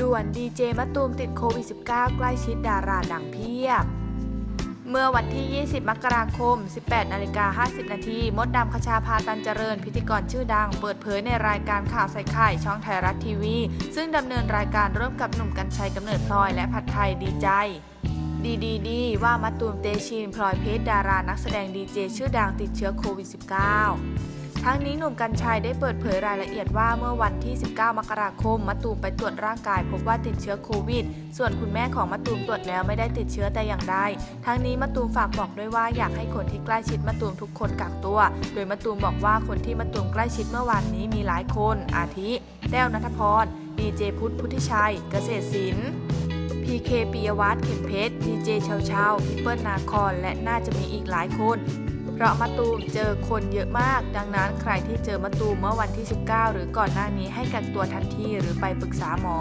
ด่วนดีเจมะตูมติดโควิด -19 ใกล้ชิดดาราดังเพียบ เมื่อวันที่ 20 มกราคม 18นาฬิกา50 นาที มดดำคชาพาตันเจริญ พิธีกรชื่อดัง เปิดเผยในรายการข่าวใส่ไข่ช่องไทยรัฐทีวี ซึ่งดำเนินรายการร่วมกับหนุ่มกัญชัยกำเนิดพลอยและผัดไทยดีใจดีดีดีว่ามะตูมเตชินพลอยเพชรดารานักแสดงดีเจชื่อดังติดเชื้อโควิด -19 ทั้งนี้หนุ่มกัญชัยได้เปิดเผยรายละเอียดว่าเมื่อวันที่ 19 มกราคมมะตูมไปตรวจร่างกายพบว่าติดเชื้อโควิด ส่วนคุณแม่ของมะตูมตรวจแล้วไม่ได้ติดเชื้อแต่อย่างใด ทั้งนี้มะตูมฝากบอกด้วยว่าอยากให้คนที่ใกล้ชิดมะตูมทุกคนกักตัว โดยมะตูมบอกว่าคนที่มะตูมใกล้ชิดเมื่อวานนี้มีหลายคน อาทิ แต้วนัทพรดีเจพุทธพุทธิชัย เกษตรศิลป์พีเคปิยวัฒน์เข็มเพชรดีเจเชาเชาพี่เปิลนาคอนและน่าจะมีอีกหลายคน เพราะมะตูมเจอคนเยอะมาก ดังนั้นใครที่เจอมะตูมเมื่อวันที่ 19 หรือก่อนหน้านี้ให้กักตัวทันทีหรือไปปรึกษาหมอ